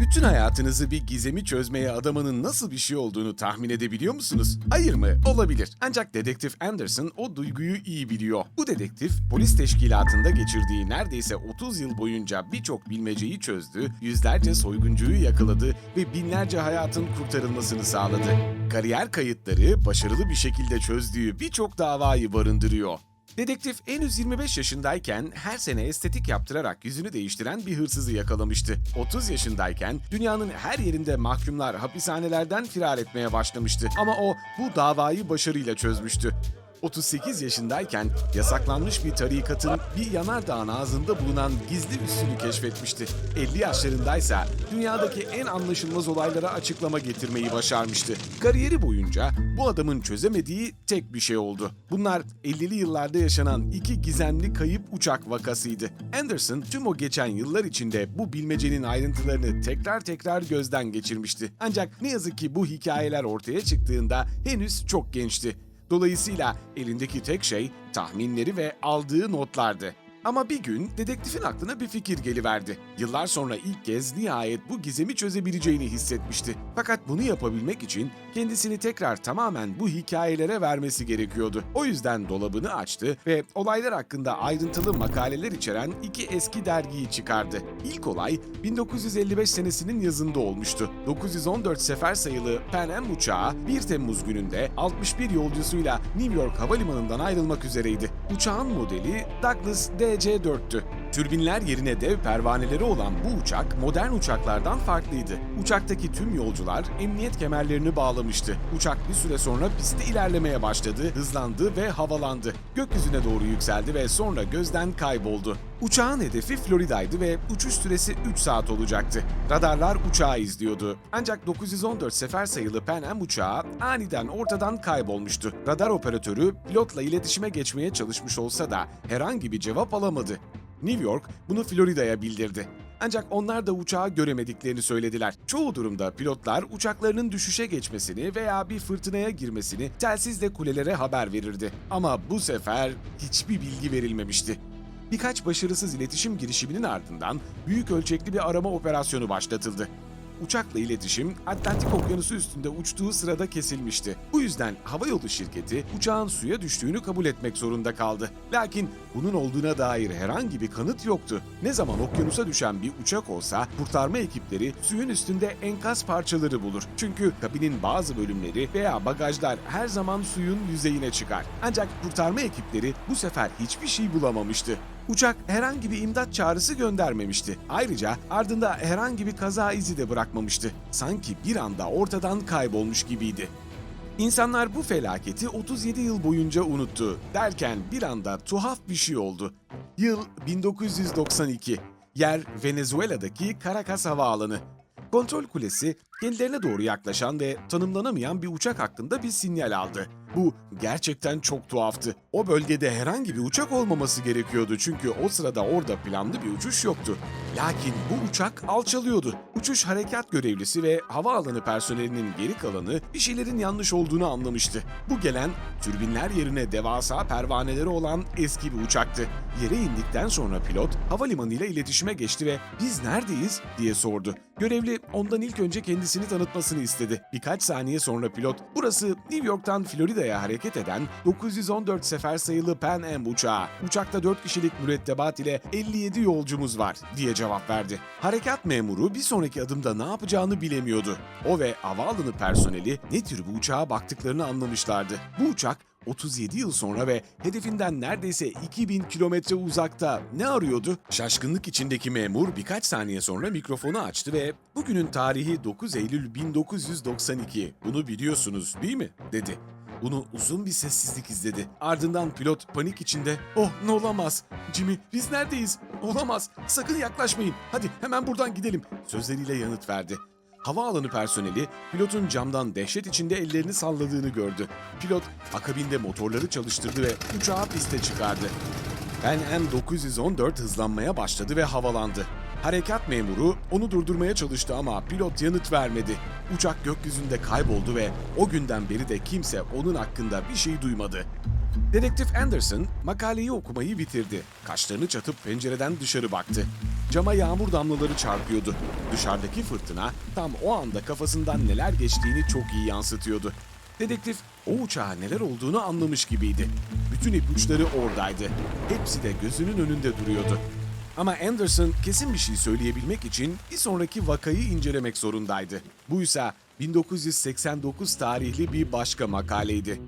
Bütün hayatınızı bir gizemi çözmeye adamanın nasıl bir şey olduğunu tahmin edebiliyor musunuz? Hayır mı? Olabilir. Ancak dedektif Anderson o duyguyu iyi biliyor. Bu dedektif polis teşkilatında geçirdiği neredeyse 30 yıl boyunca birçok bilmeceyi çözdü, yüzlerce soyguncuyu yakaladı ve binlerce hayatın kurtarılmasını sağladı. Kariyer kayıtları başarılı bir şekilde çözdüğü birçok davayı barındırıyor. Dedektif henüz 25 yaşındayken her sene estetik yaptırarak yüzünü değiştiren bir hırsızı yakalamıştı. 30 yaşındayken dünyanın her yerinde mahkumlar hapishanelerden firar etmeye başlamıştı. Ama o bu davayı başarıyla çözmüştü. 38 yaşındayken yasaklanmış bir tarikatın bir yanardağın ağzında bulunan gizli üssünü keşfetmişti. 50 yaşlarındaysa dünyadaki en anlaşılmaz olaylara açıklama getirmeyi başarmıştı. Kariyeri boyunca bu adamın çözemediği tek bir şey oldu. Bunlar 50'li yıllarda yaşanan iki gizemli kayıp uçak vakasıydı. Anderson tüm o geçen yıllar içinde bu bilmecenin ayrıntılarını tekrar tekrar gözden geçirmişti. Ancak ne yazık ki bu hikayeler ortaya çıktığında henüz çok gençti. Dolayısıyla elindeki tek şey tahminleri ve aldığı notlardı. Ama bir gün dedektifin aklına bir fikir geliverdi. Yıllar sonra ilk kez nihayet bu gizemi çözebileceğini hissetmişti. Fakat bunu yapabilmek için kendisini tekrar tamamen bu hikayelere vermesi gerekiyordu. O yüzden dolabını açtı ve olaylar hakkında ayrıntılı makaleler içeren iki eski dergiyi çıkardı. İlk olay 1955 senesinin yazında olmuştu. 914 sefer sayılı Pan Am uçağı 1 Temmuz gününde 61 yolcusuyla New York Havalimanı'ndan ayrılmak üzereydi. Uçağın modeli Douglas DC-4'tü. Türbinler yerine dev pervaneleri olan bu uçak modern uçaklardan farklıydı. Uçaktaki tüm yolcular emniyet kemerlerini bağlamıştı. Uçak bir süre sonra pistte ilerlemeye başladı, hızlandı ve havalandı. Gökyüzüne doğru yükseldi ve sonra gözden kayboldu. Uçağın hedefi Florida'ydı ve uçuş süresi 3 saat olacaktı. Radarlar uçağı izliyordu. Ancak 914 sefer sayılı Pan Am uçağı aniden ortadan kaybolmuştu. Radar operatörü pilotla iletişime geçmeye çalışmış olsa da herhangi bir cevap alamadı. New York bunu Florida'ya bildirdi. Ancak onlar da uçağı göremediklerini söylediler. Çoğu durumda pilotlar uçaklarının düşüşe geçmesini veya bir fırtınaya girmesini telsizle kulelere haber verirdi. Ama bu sefer hiçbir bilgi verilmemişti. Birkaç başarısız iletişim girişiminin ardından büyük ölçekli bir arama operasyonu başlatıldı. Uçakla iletişim Atlantik Okyanusu üstünde uçtuğu sırada kesilmişti. Bu yüzden havayolu şirketi uçağın suya düştüğünü kabul etmek zorunda kaldı. Lakin bunun olduğuna dair herhangi bir kanıt yoktu. Ne zaman okyanusa düşen bir uçak olsa kurtarma ekipleri suyun üstünde enkaz parçaları bulur. Çünkü kabinin bazı bölümleri veya bagajlar her zaman suyun yüzeyine çıkar. Ancak kurtarma ekipleri bu sefer hiçbir şey bulamamıştı. Uçak herhangi bir imdat çağrısı göndermemişti. Ayrıca ardında herhangi bir kaza izi de bırakmamıştı. Sanki bir anda ortadan kaybolmuş gibiydi. İnsanlar bu felaketi 37 yıl boyunca unuttu. Derken bir anda tuhaf bir şey oldu. Yıl 1992. Yer Venezuela'daki Caracas Havaalanı. Kontrol kulesi kendilerine doğru yaklaşan ve tanımlanamayan bir uçak hakkında bir sinyal aldı. Bu gerçekten çok tuhaftı. O bölgede herhangi bir uçak olmaması gerekiyordu çünkü o sırada orada planlı bir uçuş yoktu. Lakin bu uçak alçalıyordu. Uçuş harekat görevlisi ve havaalanı personelinin geri kalanı bir şeylerin yanlış olduğunu anlamıştı. Bu gelen türbinler yerine devasa pervaneleri olan eski bir uçaktı. Yere indikten sonra pilot havalimanıyla iletişime geçti ve "Biz neredeyiz?" diye sordu. Görevli ondan ilk önce kendisini tanıtmasını istedi. Birkaç saniye sonra pilot "Burası New York'tan Florida'ya hareket eden 914 sefer sayılı Pan Am uçağı. Uçakta 4 kişilik mürettebat ile 57 yolcumuz var." diye cevap verdi. Harekat memuru bir sonraki adımda ne yapacağını bilemiyordu. O ve havaalanı personeli ne tür bir uçağa baktıklarını anlamışlardı. Bu uçak 37 yıl sonra ve hedefinden neredeyse 2000 kilometre uzakta ne arıyordu? Şaşkınlık içindeki memur birkaç saniye sonra mikrofonu açtı ve bugünün tarihi 9 Eylül 1992. Bunu biliyorsunuz değil mi? dedi. Bunu uzun bir sessizlik izledi. Ardından pilot panik içinde "Oh ne olamaz? Jimmy biz neredeyiz? Olamaz. Sakın yaklaşmayın. Hadi hemen buradan gidelim." sözleriyle yanıt verdi. Havaalanı personeli pilotun camdan dehşet içinde ellerini salladığını gördü. Pilot akabinde motorları çalıştırdı ve uçağı piste çıkardı. Am 914 hızlanmaya başladı ve havalandı. Harekat memuru onu durdurmaya çalıştı ama pilot yanıt vermedi. Uçak gökyüzünde kayboldu ve o günden beri de kimse onun hakkında bir şey duymadı. Dedektif Anderson makaleyi okumayı bitirdi. Kaşlarını çatıp pencereden dışarı baktı. Cama yağmur damlaları çarpıyordu. Dışarıdaki fırtına tam o anda kafasından neler geçtiğini çok iyi yansıtıyordu. Dedektif o uçağa neler olduğunu anlamış gibiydi. Bütün ipuçları oradaydı. Hepsi de gözünün önünde duruyordu. Ama Anderson kesin bir şey söyleyebilmek için bir sonraki vakayı incelemek zorundaydı. Bu ise 1989 tarihli bir başka makaleydi.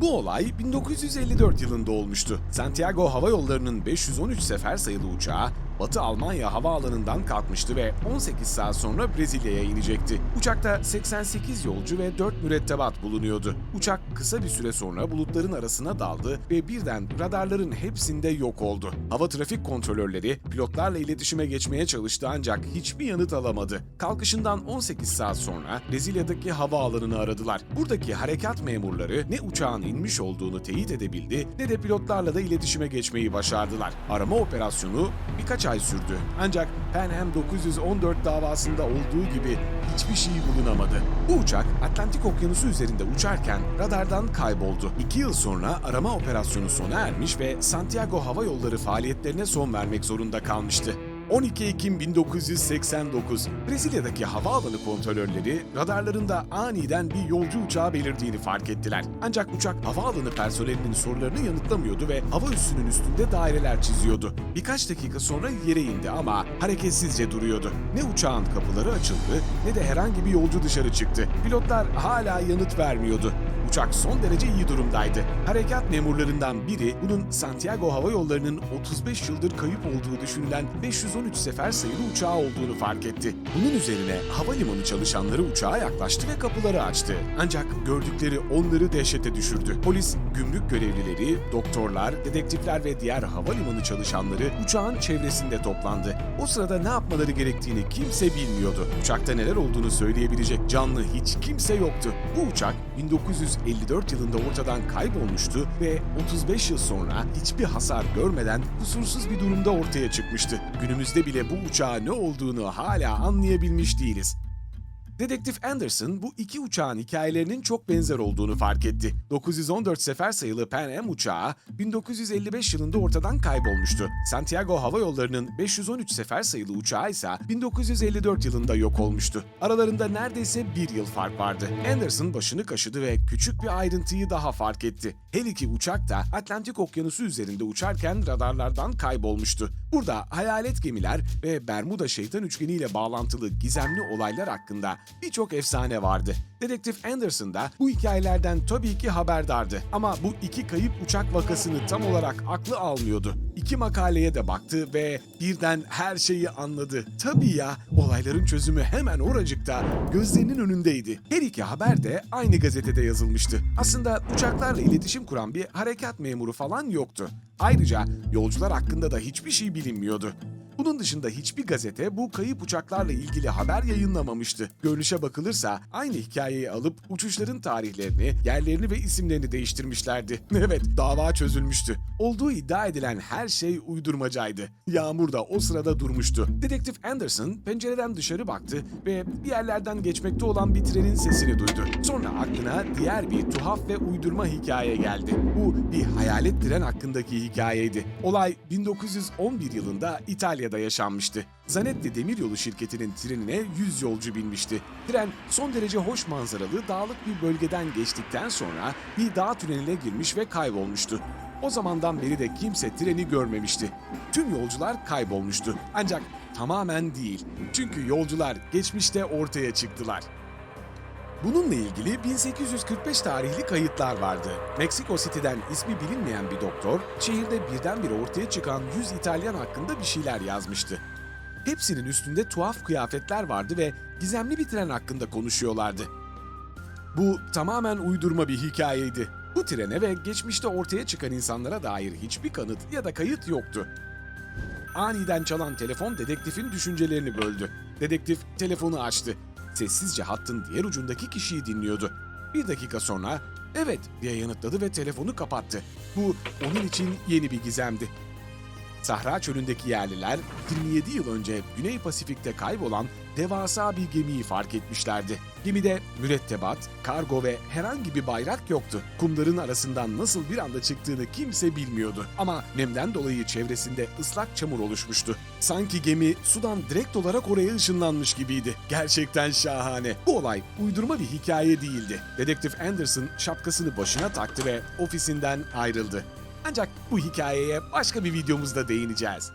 Bu olay 1954 yılında olmuştu. Santiago Hava Yolları'nın 513 sefer sayılı uçağı Batı Almanya havaalanından kalkmıştı ve 18 saat sonra Brezilya'ya inecekti. Uçakta 88 yolcu ve 4 mürettebat bulunuyordu. Uçak kısa bir süre sonra bulutların arasına daldı ve birden radarların hepsinde yok oldu. Hava trafik kontrolörleri pilotlarla iletişime geçmeye çalıştı ancak hiçbir yanıt alamadı. Kalkışından 18 saat sonra Brezilya'daki havaalanını aradılar. Buradaki harekat memurları ne uçağın inmiş olduğunu teyit edebildi ne de pilotlarla da iletişime geçmeyi başardılar. Arama operasyonu birkaç ay sürdü. Ancak Pan Am 914 davasında olduğu gibi hiçbir şey bulunamadı. Bu uçak Atlantik Okyanusu üzerinde uçarken radardan kayboldu. İki yıl sonra arama operasyonu sona ermiş ve Santiago Hava Yolları faaliyetlerine son vermek zorunda kalmıştı. 12 Ekim 1989 Brezilya'daki havaalanı kontrolörleri radarlarında aniden bir yolcu uçağı belirdiğini fark ettiler. Ancak uçak havaalanı personelinin sorularını yanıtlamıyordu ve hava üssünün üstünde daireler çiziyordu. Birkaç dakika sonra yere indi ama hareketsizce duruyordu. Ne uçağın kapıları açıldı ne de herhangi bir yolcu dışarı çıktı. Pilotlar hala yanıt vermiyordu. Uçak son derece iyi durumdaydı. Harekat memurlarından biri bunun Santiago Hava Yolları'nın 35 yıldır kayıp olduğu düşünülen 513 sefer sayılı uçağı olduğunu fark etti. Bunun üzerine havalimanı çalışanları uçağa yaklaştı ve kapıları açtı. Ancak gördükleri onları dehşete düşürdü. Polis, gümrük görevlileri, doktorlar, dedektifler ve diğer havalimanı çalışanları uçağın çevresinde toplandı. O sırada ne yapmaları gerektiğini kimse bilmiyordu. Uçakta neler olduğunu söyleyebilecek canlı hiç kimse yoktu. Bu uçak 1954 yılında ortadan kaybolmuştu ve 35 yıl sonra hiçbir hasar görmeden kusursuz bir durumda ortaya çıkmıştı. Günümüzde bile bu uçağın ne olduğunu hala anlayabilmiş değiliz. Dedektif Anderson bu iki uçağın hikayelerinin çok benzer olduğunu fark etti. 914 sefer sayılı Pan Am uçağı 1955 yılında ortadan kaybolmuştu. Santiago Hava Yolları'nın 513 sefer sayılı uçağı ise 1954 yılında yok olmuştu. Aralarında neredeyse bir yıl fark vardı. Anderson başını kaşıdı ve küçük bir ayrıntıyı daha fark etti. Her iki uçak da Atlantik Okyanusu üzerinde uçarken radarlardan kaybolmuştu. Burada hayalet gemiler ve Bermuda şeytan üçgeniyle bağlantılı gizemli olaylar hakkında birçok efsane vardı. Dedektif Anderson da bu hikayelerden tabii ki haberdardı. Ama bu iki kayıp uçak vakasını tam olarak aklı almıyordu. İki makaleye de baktı ve birden her şeyi anladı. Tabii ya, olayların çözümü hemen oracıkta, gözlerinin önündeydi. Her iki haber de aynı gazetede yazılmıştı. Aslında uçaklarla iletişim kuran bir harekat memuru falan yoktu. Ayrıca yolcular hakkında da hiçbir şey bilinmiyordu. Bunun dışında hiçbir gazete bu kayıp uçaklarla ilgili haber yayınlamamıştı. Görünüşe bakılırsa aynı hikayeyi alıp uçuşların tarihlerini, yerlerini ve isimlerini değiştirmişlerdi. Evet, dava çözülmüştü. Olduğu iddia edilen her şey uydurmacaydı. Yağmur da o sırada durmuştu. Dedektif Anderson pencereden dışarı baktı ve bir yerlerden geçmekte olan bir trenin sesini duydu. Sonra aklına diğer bir tuhaf ve uydurma hikaye geldi. Bu bir hayalet tren hakkındaki hikayeydi. Olay 1911 yılında İtalya'da yaşanmıştı. Zanetti Demiryolu şirketinin trenine 100 yolcu binmişti. Tren son derece hoş manzaralı dağlık bir bölgeden geçtikten sonra bir dağ tüneline girmiş ve kaybolmuştu. O zamandan beri de kimse treni görmemişti. Tüm yolcular kaybolmuştu. Ancak tamamen değil. Çünkü yolcular geçmişte ortaya çıktılar. Bununla ilgili 1845 tarihli kayıtlar vardı. Meksiko City'den ismi bilinmeyen bir doktor, şehirde birdenbire ortaya çıkan 100 İtalyan hakkında bir şeyler yazmıştı. Hepsinin üstünde tuhaf kıyafetler vardı ve gizemli bir tren hakkında konuşuyorlardı. Bu tamamen uydurma bir hikayeydi. Bu trene ve geçmişte ortaya çıkan insanlara dair hiçbir kanıt ya da kayıt yoktu. Aniden çalan telefon dedektifin düşüncelerini böldü. Dedektif telefonu açtı. Sessizce hattın diğer ucundaki kişiyi dinliyordu. Bir dakika sonra evet diye yanıtladı ve telefonu kapattı. Bu onun için yeni bir gizemdi. Sahra çölündeki yerliler 27 yıl önce Güney Pasifik'te kaybolan devasa bir gemiyi fark etmişlerdi. Gemide mürettebat, kargo ve herhangi bir bayrak yoktu. Kumların arasından nasıl bir anda çıktığını kimse bilmiyordu. Ama nemden dolayı çevresinde ıslak çamur oluşmuştu. Sanki gemi sudan direkt olarak oraya ışınlanmış gibiydi. Gerçekten şahane. Bu olay uydurma bir hikaye değildi. Dedektif Anderson şapkasını başına taktı ve ofisinden ayrıldı. Ancak bu hikayeye başka bir videomuzda değineceğiz.